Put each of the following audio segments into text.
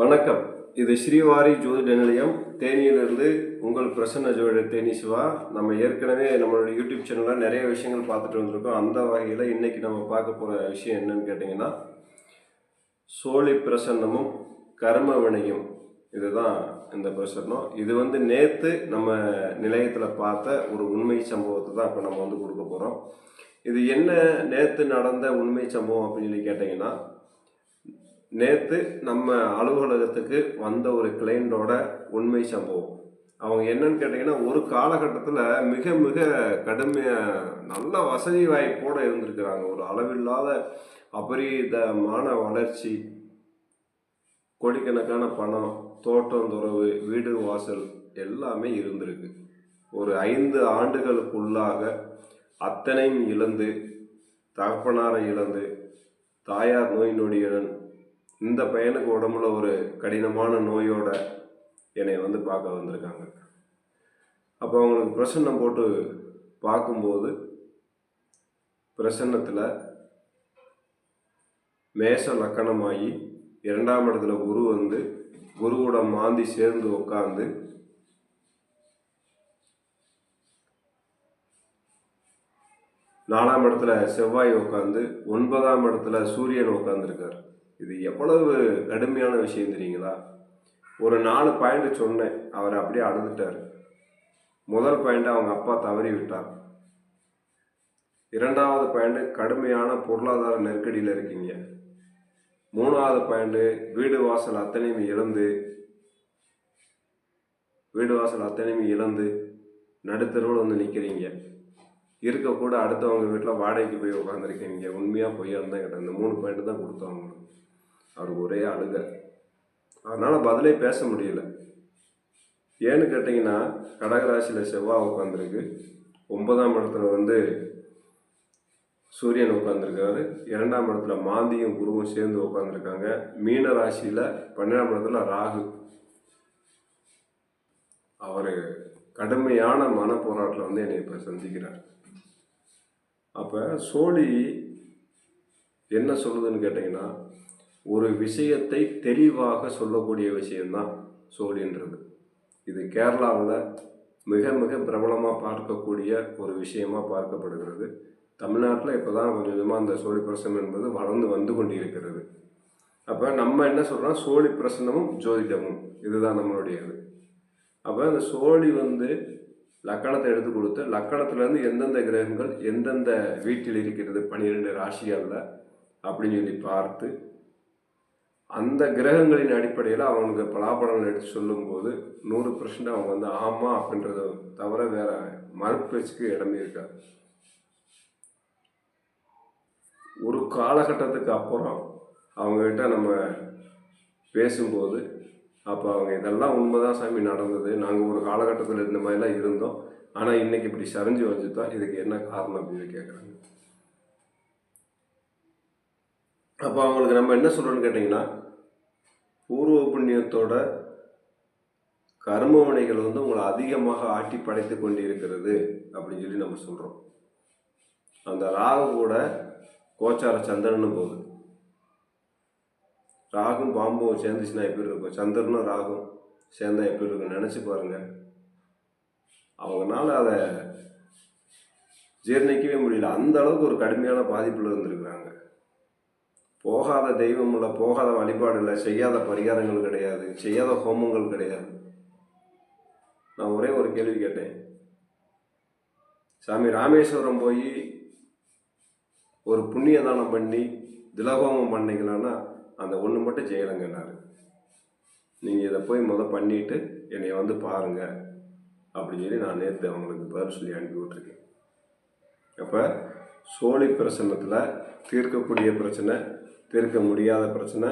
வணக்கம். இது ஸ்ரீவாரி ஜோதிட நிலையம் தேனியிலிருந்து உங்கள் பிரசன்ன ஜோதிடர் தேனி சிவா. நம்ம ஏற்கனவே நம்மளோட யூடியூப் சேனலில் நிறைய விஷயங்கள் பார்த்துட்டு வந்திருக்கோம். அந்த வகையில் இன்றைக்கி நம்ம பார்க்க போகிற விஷயம் என்னன்னு கேட்டிங்கன்னா சோழி பிரசன்னமும் கர்ம வினையும் இதுதான் இந்த பிரசன்னம். இது வந்து நேற்று நம்ம நிலையத்தில் பார்த்த ஒரு உண்மை சம்பவத்தை தான் இப்போ நம்ம வந்து கொடுக்க போகிறோம் இது என்ன நேற்று நடந்த உண்மை சம்பவம் அப்படின்னு சொல்லி கேட்டிங்கன்னா நேற்று நம்ம அலுவலகத்துக்கு வந்த ஒரு கிளைண்டோட உண்மை சம்பவம். அவங்க என்னன்னு கேட்டிங்கன்னா ஒரு காலகட்டத்தில் மிக மிக கடுமையாக நல்ல வசதி வாய்ப்போடு இருந்திருக்கிறாங்க. ஒரு அளவில்லாத அபரிதமான வளர்ச்சி கோடிக்கணக்கான பணம் தோட்டம் துறவு வீடு வாசல் எல்லாமே இருந்திருக்கு. ஒரு ஐந்து ஆண்டுகளுக்குள்ளாக அத்தனையும் இழந்து தகப்பனாரை இழந்து தாயார் நோய் நொடியுடன் இந்த பையனுக்கு உடம்புல ஒரு கடினமான நோயோட என்னை வந்து பார்க்க வந்திருக்காங்க. அப்போ அவங்களுக்கு பிரசன்னம் போட்டு பார்க்கும்போது பிரசன்னத்தில் மேச லக்கணமாகி இரண்டாம் இடத்துல குரு வந்து குருவோட மாந்தி சேர்ந்து உட்காந்து நாலாம் இடத்துல செவ்வாய் உட்காந்து ஒன்பதாம் இடத்துல சூரியன் உட்காந்துருக்கார் இது எவ்வளவு கடுமையான விஷயம் தெரியுங்களா? ஒரு நாலு பாயிண்ட் சொன்னேன். அவர் அப்படியே அழுதுட்டார். முதல் பாயிண்ட் அவங்க அப்பா தவறி விட்டார் இரண்டாவது பாயிண்ட் கடுமையான பொருளாதார நெருக்கடியில் இருக்கீங்க. மூணாவது பாயிண்ட் வீடு வாசல் அத்தனையும் இழந்து வீடு வாசல் அத்தனையும் இழந்து நடுத்தருவில் வந்து நிற்கிறீங்க இருக்கக்கூட அடுத்தவங்க வீட்டில் வாடகைக்கு போய் உட்காந்துருக்கீங்க உண்மையாக பொய்யான்னு தான் கேட்டேன். இந்த மூணு பாயிண்ட் தான் கொடுத்தவங்க அவர் ஒரே அழுக அதனால் பதிலே பேச முடியல. ஏன்னு கேட்டிங்கன்னா கடகராசியில் செவ்வாய் உட்காந்துருக்கு ஒன்பதாம் இடத்துல வந்து சூரியன் உட்காந்துருக்காரு இரண்டாம் இடத்துல மாந்தியும் குருவும் சேர்ந்து உட்காந்துருக்காங்க மீன ராசியில் பன்னெண்டாம் இடத்துல ராகு. அவர் கடுமையான மன போராட்டில் வந்து என்னை இப்போ சந்திக்கிறார். அப்போ சோழி என்ன சொல்லுதுன்னு கேட்டிங்கன்னா ஒரு விஷயத்தை தெளிவாக சொல்லக்கூடிய விஷயம்தான் சோழின்றது. இது கேரளாவில் மிக மிக பிரபலமாக பார்க்கக்கூடிய ஒரு விஷயமாக பார்க்கப்படுகிறது. தமிழ்நாட்டில் இப்போ தான் கொஞ்சம் கொஞ்சமாக அந்த சோழி பிரசனம் என்பது வளர்ந்து வந்து கொண்டிருக்கிறது. அப்போ நம்ம என்ன சொல்கிறோம் சோழி பிரசனமும் ஜோதிடமும். இதுதான் நம்மளுடையது. அப்போ அந்த சோழி வந்து லக்கணத்தை எடுத்து கொடுத்து லக்கணத்துலேருந்து எந்தெந்த கிரகங்கள் எந்தெந்த வீட்டில் இருக்கிறது? பன்னிரெண்டு ராசிகளில் அப்படின்னு சொல்லி பார்த்து அந்த கிரகங்களின் அடிப்படையில் அவனுக்கு பலாபலன் எடுத்து சொல்லும்போது நூறு பர்சன்ட் அவங்க வந்து ஆமாம் அப்படின்றத தவிர வேற மறுப்பேச்சுக்கு இடமே இருக்காது. ஒரு காலகட்டத்துக்கு அப்புறம் அவங்ககிட்ட நம்ம பேசும்போது அப்போ அவங்க இதெல்லாம் உண்மைதான் சாமி நடந்தது. நாங்கள் ஒரு காலகட்டத்தில் இந்த மாதிரிலாம் இருந்தோம். ஆனால் இன்னைக்கு இப்படி சரிஞ்சு வச்சுதான் இதுக்கு என்ன காரணம் அப்படின்னு கேட்குறாங்க அப்போ அவங்களுக்கு நம்ம என்ன சொல்கிறோன்னு கேட்டிங்கன்னா பூர்வ புண்ணியத்தோட கர்மவினைகள் வந்து உங்களை அதிகமாக ஆட்டி படைத்து கொண்டு இருக்கிறது அப்படின்னு சொல்லி நம்ம சொல்கிறோம் அந்த ராகு கூட கோச்சார சந்திரனும் போகுது. ராகும் பாம்பும் சேர்ந்துச்சுன்னா எப்படி இருக்கும்? சந்திரனும் ராகும் சேர்ந்தா எப்படி இருக்கும் நினச்சி பாருங்கள் அவங்கனால அதை ஜீர்ணிக்கவே முடியல. அந்த அளவுக்கு ஒரு கடுமையான பாதிப்பில் இருந்திருக்கிறாங்க. போகாத தெய்வம் இல்லை போகாத வழிபாடு இல்லை செய்யாத பரிகாரங்கள் கிடையாது செய்யாத ஹோமங்கள் கிடையாது. நான் ஒரே ஒரு கேள்வி கேட்டேன். சாமி ராமேஸ்வரம் போய் ஒரு புண்ணிய தானம் பண்ணி திலகோமம் பண்ணிக்கலான்னா அந்த ஒன்று மட்டும் செய்யலைங்கன்னாரு நீங்கள் இதை போய் முதல் பண்ணிட்டு என்னை வந்து பாருங்க அப்படின்னு சொல்லி நான் நேற்று அவங்களுக்கு பதில் சொல்லி அனுப்பி விட்ருக்கேன் அப்போ சோழி பிரசன்னத்தில் தீர்க்கக்கூடிய பிரச்சனை தீர்க்க முடியாத பிரச்சனை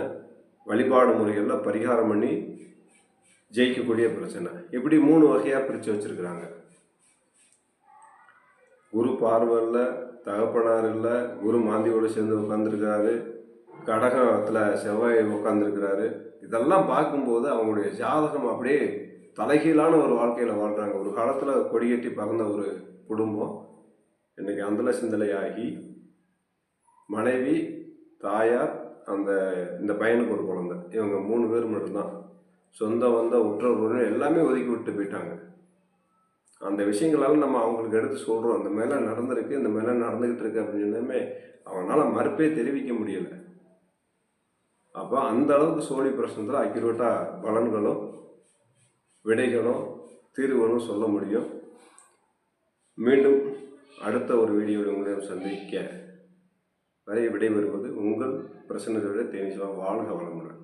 வழிபாடு முறைகளில் பரிகாரம் பண்ணி ஜெயிக்கக்கூடிய பிரச்சனை. இப்படி மூணு வகையாக பிரித்து வச்சுருக்குறாங்க. குரு பார்வையில் தகப்பனார் இல்லை குரு மாந்தியோடு சேர்ந்து உட்காந்துருக்கிறாரு கடகத்தில் செவ்வாய் உட்காந்துருக்கிறாரு இதெல்லாம் பார்க்கும்போது அவங்களுடைய ஜாதகம் அப்படியே தலைகீழான ஒரு வாழ்க்கையில் வாழ்கிறாங்க ஒரு காலத்தில் கொடியேற்றி பறந்த ஒரு குடும்பம். இன்றைக்கி அந்தல சிந்தலையாகி மனைவி தாயார் அந்த இந்த பையனுக்கு ஒரு குழந்தை. இவங்க மூணு பேர் மட்டும்தான். சொந்த வந்த உற்றோர் எல்லாமே ஒதுக்கி விட்டு போயிட்டாங்க. அந்த விஷயங்களால் நம்ம அவங்களுக்கு எடுத்து சொல்கிறோம் அந்த மேலே நடந்திருக்கு இந்த மேலே நடந்துக்கிட்டு இருக்கு அப்படின்னு அவனால் மறுப்பே தெரிவிக்க முடியலை. அப்போ அந்த அளவுக்கு சோழி பிரச்சனத்தில் அக்யூரேட்டாக பலன்களும் விடைகளும் தீர்வுகளும் சொல்ல முடியும். மீண்டும் அடுத்த ஒரு வீடியோவில் உங்களையும் சந்திக்க வரை விடைபெறுவது உங்கள் பிரசன்னத்தை தேனி தேனிசா வாழ்க வளமுடன்.